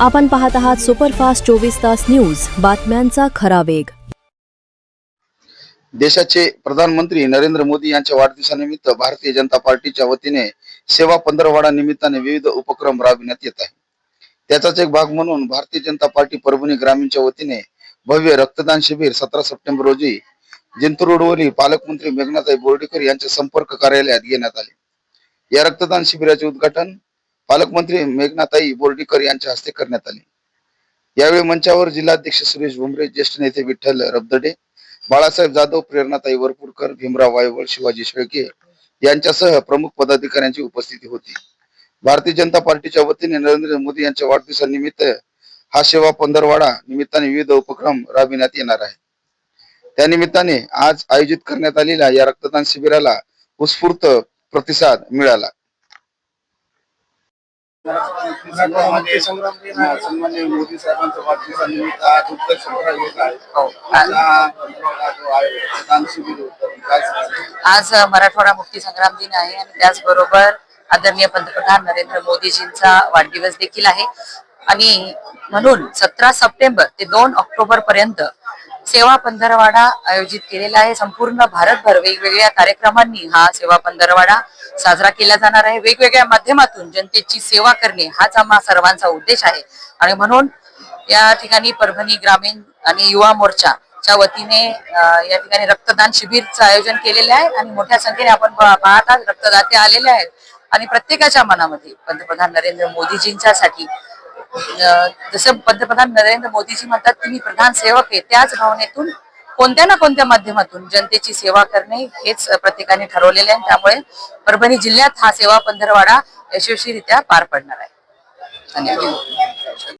आपण पाहत आहात सुपरफास्ट चोवीस तास न्यूज. बातम्यांचा खरा वेग. देशाचे प्रधानमंत्री नरेंद्र मोदी यांच्या वाढदिवसानिमित्त भारतीय जनता पार्टीच्या वतीने सेवा पंधरवाडा निमित्ताने विविध उपक्रम राबविण्यात येत आहे त्याचाच एक भाग म्हणून भारतीय जनता पार्टी परभणी ग्रामीणच्या वतीने भव्य रक्तदान शिबिर सतरा सप्टेंबर रोजी जिंतूर पालकमंत्री मेघनाताई बोर्डीकर यांच्या संपर्क कार्यालयात घेण्यात आले. या रक्तदान शिबिराचे उद्घाटन पालकमंत्री मेघनाताई बोर्डीकर यांच्या हस्ते करण्यात आले. यावेळी मंचावर जिल्हाध्यक्ष सुरेश भुमरे ज्येष्ठ नेते विठ्ठल रबदडे बाळासाहेब जाधव प्रेरणाताई वरपूरकर भीमराव वायवळ शिवाजी शेळके यांच्यासह प्रमुख पदाधिकाऱ्यांची उपस्थिती होती. भारतीय जनता पार्टीच्या वतीने नरेंद्र मोदी यांच्या वाढदिवसानिमित्त हा सेवा पंधरवाडा निमित्ताने विविध उपक्रम राबविण्यात येणार आहे त्यानिमित्ताने आज आयोजित करण्यात आलेल्या या रक्तदान शिबिराला उत्स्फूर्त प्रतिसाद मिळाला. मोदी वाढदिवसानिमित्त आज उत्तर सत्र येत आहे. रक्तदान शिबिर होतं. काय सांगाल? आज अ, मराठवाडा मुक्ती संग्राम दिन आहे आणि त्याचबरोबर आदरणीय पंतप्रधान नरेंद्र मोदीजींचा वाढदिवस देखील आहे. आणि म्हणून सतरा सप्टेंबर ते दोन ऑक्टोबर पर्यंत सेवा पंधरवाडा आयोजित केलेला आहे. संपूर्ण भारतभर वेगवेगळ्या कार्यक्रमांनी हा सेवा पंधरवाडा साजरा केला जाणार आहे. वेगवेगळ्या माध्यमातून जनतेची सेवा करणे हाच आम्हा सर्वांचा उद्देश आहे. आणि म्हणून या ठिकाणी परभणी ग्रामीण आणि युवा मोर्चाच्या वतीने या ठिकाणी रक्तदान शिबिरचं आयोजन केलेलं आहे आणि मोठ्या संख्येने आपण पा- पाहत आहात रक्तदाते आलेले आहेत. आणि प्रत्येकाच्या मनामध्ये पंतप्रधान नरेंद्र मोदीजींच्यासाठी जसं पंतप्रधान नरेंद्र मोदीजी म्हणतात की मी प्रधान सेवक आहे. त्याच भावनेतून कोणत्या ना कोणत्या माध्यमातून जनतेची सेवा करणे हेच प्रत्येकाने ठरवलेले आहे. त्यामुळे परभणी जिल्ह्यात हा सेवा पंधरवाडा यशस्वीरित्या पार पडणार आहे. धन्यवाद.